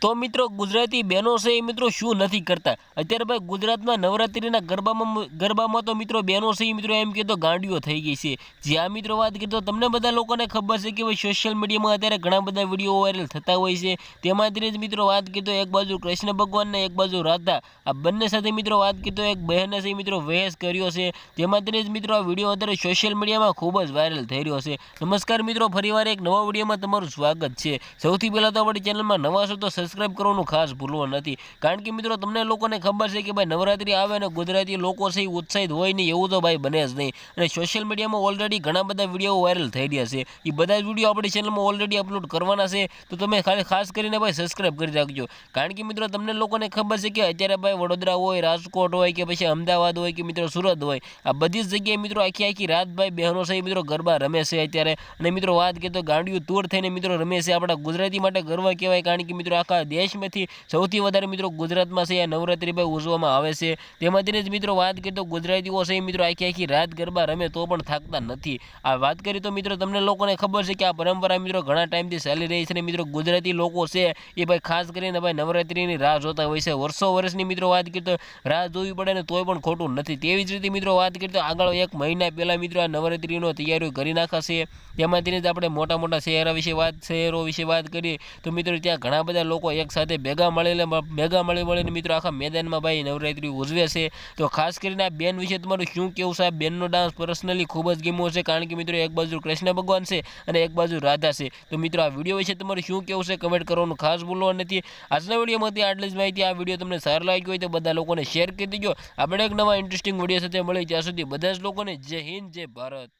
તો મિત્રો ગુજરાતી બહેનો છે એ મિત્રો શું નથી કરતા? અત્યારે ભાઈ ગુજરાતમાં નવરાત્રિના ગરબામાં ગરબામાં તો મિત્રો બહેનો છે એ મિત્રો એમ કહેતો ગાંડીઓ થઈ ગઈ છે. જે આ મિત્રો વાત કરીએ તો તમને બધા લોકોને ખબર છે કે ભાઈ સોશિયલ મીડિયામાં અત્યારે ઘણા બધા વીડિયો વાયરલ થતા હોય છે. તેમાંથી જ મિત્રો વાત કરીએ તો એક બાજુ કૃષ્ણ ભગવાન ને એક બાજુ રાધા. આ બંને સાથે મિત્રો વાત કરીએ તો એક બહેને છે મિત્રો વહેસ કર્યો છે. તેમાંથી જ મિત્રો આ વીડિયો અત્યારે સોશિયલ મીડિયામાં ખૂબ જ વાયરલ થઈ રહ્યો છે. નમસ્કાર મિત્રો ફરીવાર એક નવા વિડીયોમાં તમારું સ્વાગત છે. સૌથી પહેલાં તો આપણી ચેનલમાં નવા છો તો સબસ્ક્રાઇબ કરવાનું ખાસ ભૂલવા નથી. કારણ કે મિત્રો, તમને લોકોને ખબર છે કે ભાઈ નવરાત્રિ આવે ને ગુજરાતી લોકો છે ઉત્સાહિત હોય નહીં, એવું તો ભાઈ બને જ નહીં. અને સોશિયલ મીડિયામાં ઓલરેડી ઘણા બધા વીડિયો વાયરલ થઈ રહ્યા છે. એ બધા જ વીડિયો આપણી ચેનલમાં ઓલરેડી અપલોડ કરવાના છે. તો તમે ખાલી ખાસ કરીને ભાઈ સબસ્ક્રાઇબ કરી રાખજો. કારણ કે મિત્રો, તમને લોકોને ખબર છે કે અત્યારે ભાઈ વડોદરા હોય, રાજકોટ હોય કે પછી અમદાવાદ હોય કે મિત્રો સુરત હોય, આ બધી જ જગ્યાએ મિત્રો આખી આખી રાત ભાઈ બહેનો છે મિત્રો ગરબા રમે છે અત્યારે. અને મિત્રો વાત કરીએ તો ગાંડિયું તૂર થઈને મિત્રો રમે છે. આપણા ગુજરાતી માટે ગર્વ કહેવાય. કારણ કે મિત્રો આખા દેશમાંથી સૌથી વધારે મિત્રો ગુજરાતમાં છે, આ નવરાત્રિ ભાઈ ઉજવવામાં આવે છે. તેમાંથી જ મિત્રો વાત કરીએ તો ગુજરાતીઓ છે મિત્રો આખી આખી રાત ગરબા રમે તો પણ થાકતા નથી. આ વાત કરીએ તો મિત્રો તમને લોકોને ખબર છે કે આ પરંપરા મિત્રો ઘણા ટાઈમથી ચાલી રહી છે ને મિત્રો ગુજરાતી લોકો છે, એ ભાઈ ખાસ કરીને ભાઈ નવરાત્રિની રાહ જોતા હોય છે. વર્ષો વર્ષની મિત્રો વાત કરીએ તો રાહ જોવી પડે ને તોય પણ ખોટું નથી. તેવી જ રીતે મિત્રો વાત કરીએ તો આગળ એક મહિના પહેલાં મિત્રો આ નવરાત્રિનો તૈયારીઓ કરી નાખાશે. તેમાંથી જ આપણે મોટા મોટા શહેરો વિશે વાત, શહેરો વિશે વાત કરીએ તો મિત્રો ત્યાં ઘણા બધા લોકો એક સાથે ભેગા મળીને ભેગા મળી મળીને મિત્રો આખા મેદાનમાં ભાઈ નવરાત્રિ ઉજવે છે. તો ખાસ કરીને આ બેન વિશે તમારું શું કહેવું સાહેબ બેનનો ડાન્સ પર્સનલી ખૂબ જ ગમ્યો છે, કારણ કે મિત્રો એક બાજુ કૃષ્ણ ભગવાન છે અને એક બાજુ રાધા છે. તો મિત્રો આ વીડિયો વિશે તમારું શું કેવું છે? કમેન્ટ કરવાનું ખાસ ભૂલવા નથી. આજના વિડીયોમાંથી આટલી જ માહિતી, આ વીડિયો તમને સારો લાગ્યો હોય તો બધા લોકોને શેર કરી દેજો. આપણે એક નવા ઇન્ટરેસ્ટિંગ વીડિયો સાથે મળી ત્યાં સુધી બધા જ લોકોને જય હિન્દ, જય ભારત.